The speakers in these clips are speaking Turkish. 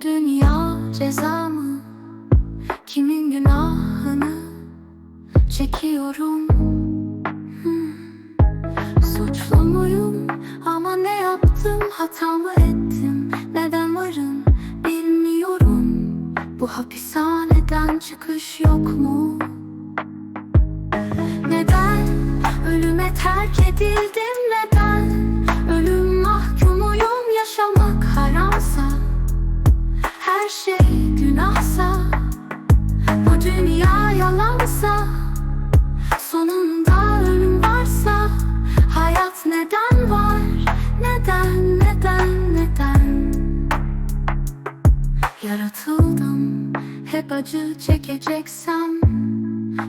dünya cezamı? Kimin günahını çekiyorum? Hmm. Suçlu muyum? Ama ne yaptım? Hata mı ettim. Neden varım? Bilmiyorum. Bu hapishaneden çıkış yok mu? Neden ölüme terk edildim Yaratıldım. Hep acı çekeceksem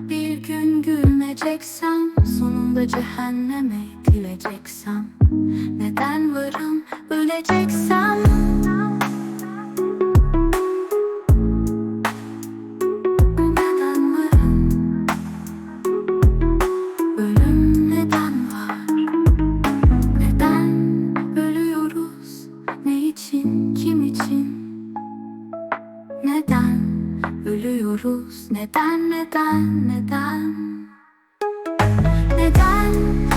Bir gün gülmeyeceksem Sonunda cehenneme güleceksem ölüyoruz? Neden, neden, neden? Neden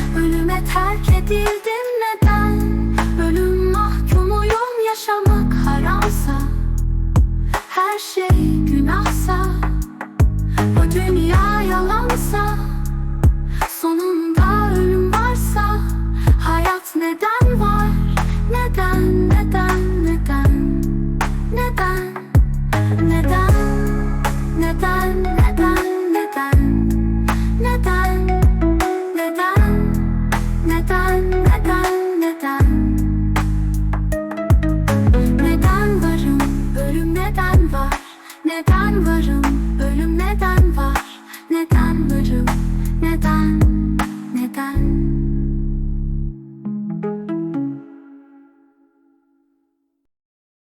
Neden, neden, neden? Neden, neden? Neden, neden, neden? Neden varım, ölüm neden var? Neden varım, ölüm neden var? Neden varım?